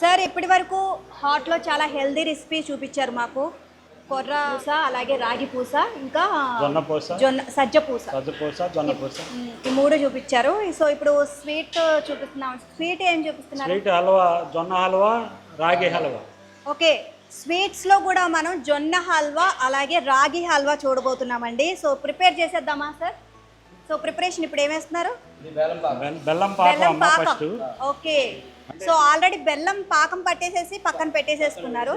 Sir ఇప్పటి వరకు హాట్లో చాలా హెల్దీ రెసిపీ చూపించారు మాకు. కొర్ర పూస అలాగే రాగి పూస ఇంకా జొన్న పూస. జొన్న సజ్జ పూస. సజ్జ పూస జొన్న పూస. ఈ మూడు చూపించారు. సో ఇప్పుడు స్వీట్ చూపిస్తున్నాం. స్వీట్ ఏం చూపిస్తున్నారు? స్వీట్ హల్వా జొన్న హల్వా రాగి హల్వా. ఓకే. స్వీట్స్లో కూడా మనం జొన్న హల్వా అలాగే రాగి హల్వా చూడబోతున్నామండి. సో ప్రిపేర్ చేసేద్దామా సార్? సో ప్రిపరేషన్ ఇప్పుడు ఏమేస్తున్నారు బెల్- బెల్లం పాకం. ఓకే. సో ఆల్రెడీ బెల్లం పాకం పట్టేసేసి పక్కన పెట్టేసేసుకున్నారు.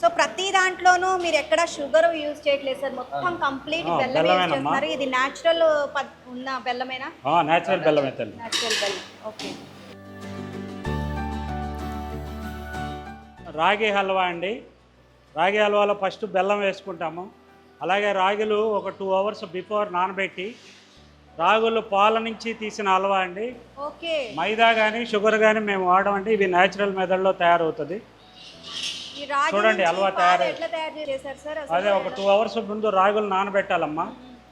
సో ప్రతి దాంట్లోనూ మీరు ఎక్కడ షుగర్ యూజ్ చేయట్లేదు సార్. మొత్తం కంప్లీట్ బెల్లం యూజ్ బెల్లమేనమ్మా. చేస్తున్నారు. ఇది న్యాచురల్ ఉన్న బెల్లమేనా? న్యాచురల్ బెల్లం. ఓకే. రాగి హల్వా అండి. రాగి హల్వాలో ఫస్ట్ బెల్లం వేసుకుంటాము. అలాగే రాగులు ఒక టూ అవర్స్ బిఫోర్ నానబెట్టి రాగులు పాల నుంచి తీసిన హల్వా అండి. మైదా కానీ షుగర్ కానీ మేము వాడమండి ఇవి న్యాచురల్ మెథడ్లో తయారవుతుంది. చూడండి, హల్వా పాలు తయారై- అదే ఒక టూ అవర్స్ ముందు రాగులు నానబెట్టాలమ్మా.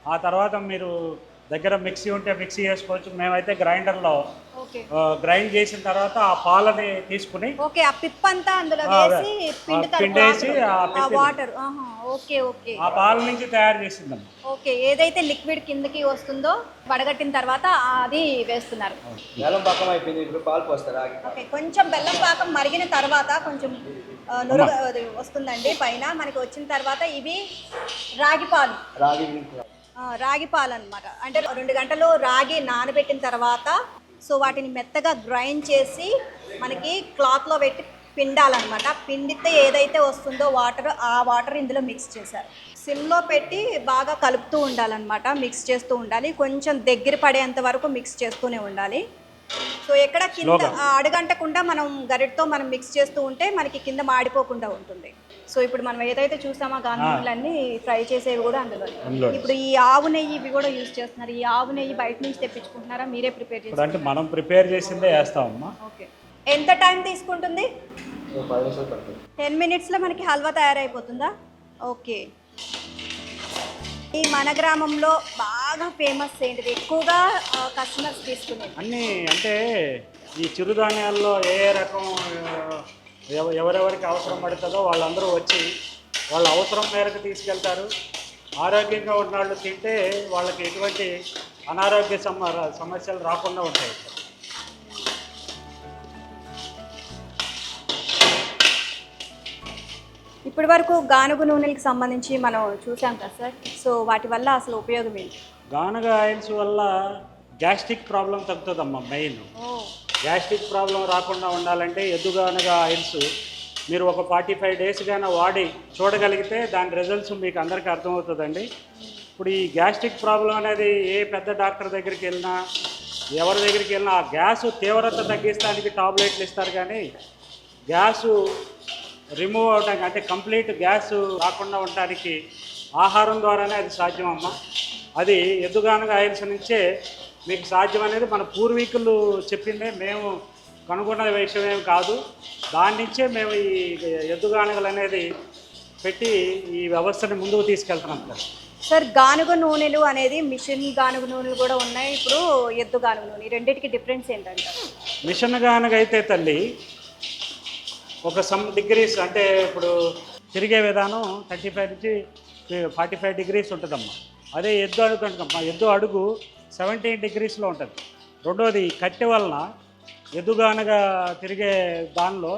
ఆ తర్వాత మీరు దగ్గర మిక్సీ ఉంటే మిక్సీ చేసుకోవచ్చు. మేమైతే గ్రైండర్లో ఓకే. గ్రైండ్ చేసిన తర్వాత ఆ పాలని తీసుకుని ఓకే ఆ పిప్ అంతా అందులో వేసి పిండేసి వాటర్. Okay okay. ఆ పాల నుంచి తయారు చేసిందమ్మా. ఓకే ఏదైతే లిక్విడ్ కిందకి వస్తుందో వడగట్టిన తర్వాత అది వేస్తున్నారు. బెల్లం పక్కన అయిపోయింది ఇప్పుడు పాలు పోస్తారు? ఓకే కొంచెం బెల్లం పాకం మరిగిన తర్వాత కొంచెం వస్తుందండి పైన. మనకి వచ్చిన తర్వాత ఇవి రాగి పాలు. రాగి రాగి పాలు అనమాట అంటే రెండు గంటలు రాగి నానబెట్టిన తర్వాత సో వాటిని మెత్తగా గ్రైండ్ చేసి మనకి క్లాత్లో పెట్టి పిండాలన్నమాట. పిండితే ఏదైతే వస్తుందో వాటర్ ఆ వాటర్ ఇందులో మిక్స్ చేశారు. సిమ్లో పెట్టి బాగా కలుపుతూ ఉండాలన్నమాట. మిక్స్ చేస్తూ ఉండాలి. కొంచెం దగ్గర పడేంత వరకు మిక్స్ చేస్తూనే ఉండాలి. సో ఎక్కడ కింద అడుగంటకుండా మనం గరిటతో మనం మిక్స్ చేస్తూ ఉంటే మనకి కింద మాడిపోకుండా ఉంటుంది. సో ఇప్పుడు మనం ఏదైతే చూసామో గాంధీలన్నీ ఫ్రై చేసేవి కూడా అందులో. ఇప్పుడు ఈ ఆవు నెయ్యి ఇవి కూడా యూజ్ చేస్తున్నారు. ఈ ఆవు నెయ్యి బయట నుంచి తెప్పించుకుంటున్నారా? మీరే ప్రిపేర్ ఇప్పుడు చేసి అంటే మనం ప్రిపేర్ చేసిందే వేస్తామమ్మా. ఓకే. ఎంత టైం తీసుకుంటుంది? టెన్ మినిట్స్లో మనకి హల్వా తయారైపోతుందా? ఓకే. ఈ మన గ్రామంలో బాగా ఫేమస్ ఏంటిది? ఎక్కువగా కస్టమర్స్ తీసుకునేది. అన్నీ అంటే ఈ చిరుధాన్యాల్లో ఏ రకం ఎవ- ఎవరెవరికి అవసరం పడుతుందో వాళ్ళందరూ వచ్చి వాళ్ళ అవసరం మేరకు తీసుకెళ్తారు. ఆరోగ్యంగా ఉన్న వాళ్ళు తింటే వాళ్ళకి ఎటువంటి అనారోగ్య సమ సమస్యలు రాకుండా ఉంటాయి. ఇప్పటి వరకు గానుగు నూనెలకు సంబంధించి మనం చూసాం కదా సార్. సో వాటి వల్ల అసలు ఉపయోగం ఏంటి? గానుగ ఆయిల్స్ వల్ల గ్యాస్ట్రిక్ ప్రాబ్లం తగ్గుతుందమ్మా మెయిన్. గ్యాస్ట్రిక్ ప్రాబ్లం రాకుండా ఉండాలంటే ఎద్దుగానుగ ఆయిల్స్ మీరు ఒక ఫార్టీ ఫైవ్ డేస్ కానీ వాడి చూడగలిగితే దాని రిజల్ట్స్ మీకు అందరికీ అర్థమవుతుందండి. ఇప్పుడు ఈ గ్యాస్ట్రిక్ ప్రాబ్లం అనేది ఏ పెద్ద డాక్టర్ దగ్గరికి వెళ్ళినా ఎవరి దగ్గరికి వెళ్ళినా ఆ గ్యాస్ తీవ్రత తగ్గించడానికి టాబ్లెట్లు ఇస్తారు కానీ గ్యాసు రిమూవ్ అవడానికి అంటే కంప్లీట్ గ్యాస్ రాకుండా ఉండడానికి ఆహారం ద్వారానే అది సాధ్యమమ్మా. అది ఎద్దుగానుగ ఆయిల్స్ నుంచే మీకు సాధ్యం అనేది మన పూర్వీకులు చెప్పిందే. మేము కనుగొన్న విషయం ఏం కాదు. దాని నుంచే మేము ఈ ఎద్దుగానుగలు అనేది పెట్టి ఈ వ్యవస్థని ముందుకు తీసుకెళ్తున్నాం సార్. సార్ గానుగ నూనెలు అనేది మిషన్ గానుగ నూనెలు కూడా ఉన్నాయి. ఇప్పుడు ఎద్దు గానుగ నూనె రెండింటికి డిఫరెన్స్ ఏంటంటే మిషన్ గానుగ అయితే తల్లి ఒక సమ్ డిగ్రీస్ అంటే ఇప్పుడు తిరిగే విధానం థర్టీ ఫైవ్ నుంచి ఫార్టీ ఫైవ్ డిగ్రీస్ ఉంటుందమ్మా. అదే ఎద్దు అడుగు అంటుందమ్మా ఎద్దు అడుగు సెవెంటీన్ డిగ్రీస్లో ఉంటుంది. రెండోది కట్టె వలన ఎద్దుగానగా తిరిగే దానిలో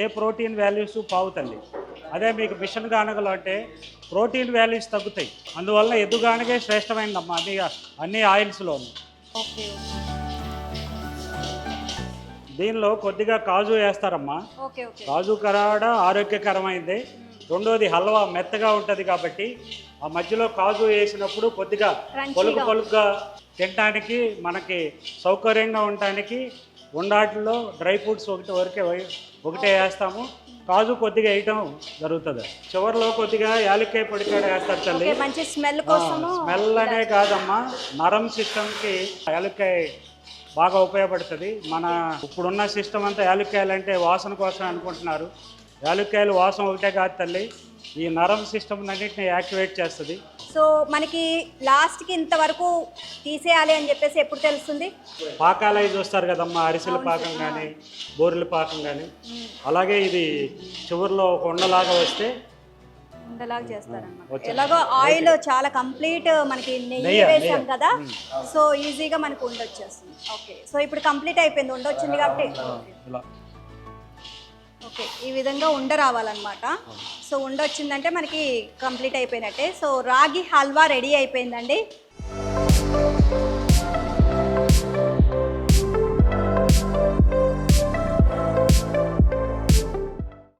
ఏ ప్రోటీన్ వాల్యూస్ తల్లి. అదే మీకు మిషన్ గానగలు అంటే ప్రోటీన్ వాల్యూస్ తగ్గుతాయి. అందువల్ల ఎదుగానగే శ్రేష్టమైనదమ్మా అన్ని అన్ని ఆయిల్స్లో ఓకే. దీనిలో కొద్దిగా కాజు వేస్తారమ్మా. కాజు కరాడ ఆరోగ్యకరమైంది. రెండోది హల్వా మెత్తగా ఉంటుంది కాబట్టి ఆ మధ్యలో కాజు వేసినప్పుడు కొద్దిగా పొలుకు పొలుకుగా తినడానికి మనకి సౌకర్యంగా ఉండటానికి ఉండాటిలో డ్రై ఫ్రూట్స్ ఒకటి వరకే ఒకటే వేస్తాము. కాజు కొద్దిగా వేయటం జరుగుతుంది. చివరిలో కొద్దిగా యాలక్కాయ పొడి కూడా వేస్తారు తల్లి. స్మెల్ అనే కాదమ్మా. నరం సిస్టమ్కి యాలక్కాయ బాగా ఉపయోగపడుతుంది. మన ఇప్పుడున్న సిస్టమ్ అంతా యాలక్కాయలు అంటే వాసన కోసం అనుకుంటున్నారు. యాలుక్కాయలు వాసన ఒకటే కాదు తల్లి ఈ నరం సిస్టమ్ అన్నింటిని యాక్టివేట్ చేస్తుంది. సో మనకి లాస్ట్కి ఇంతవరకు తీసేయాలి అని చెప్పేసి ఎప్పుడు తెలుస్తుంది? పాకాలు చూస్తారు కదమ్మా అరిసెల పాకం కానీ బోరెల పాకం కానీ అలాగే ఇది చివరిలో ఒక ఉండలాగా వస్తే ఉండలాగా చేస్తారన్నమాట. ఎలాగో ఆయిల్ చాలా కంప్లీట్ మనకి నెయ్యి వేసాం. కదా సో ఈజీగా మనకు ఉండొచ్చేస్తుంది. ఓకే. సో ఇప్పుడు కంప్లీట్ అయిపోయింది ఉండొచ్చింది కాబట్టి. ఓకే. ఈ విధంగా ఉండ రావాలన్నమాట. సో ఉండ వచ్చిందంటే మనకి కంప్లీట్ అయిపోయినట్టే. సో రాగి హల్వా రెడీ అయిపోయిందండి.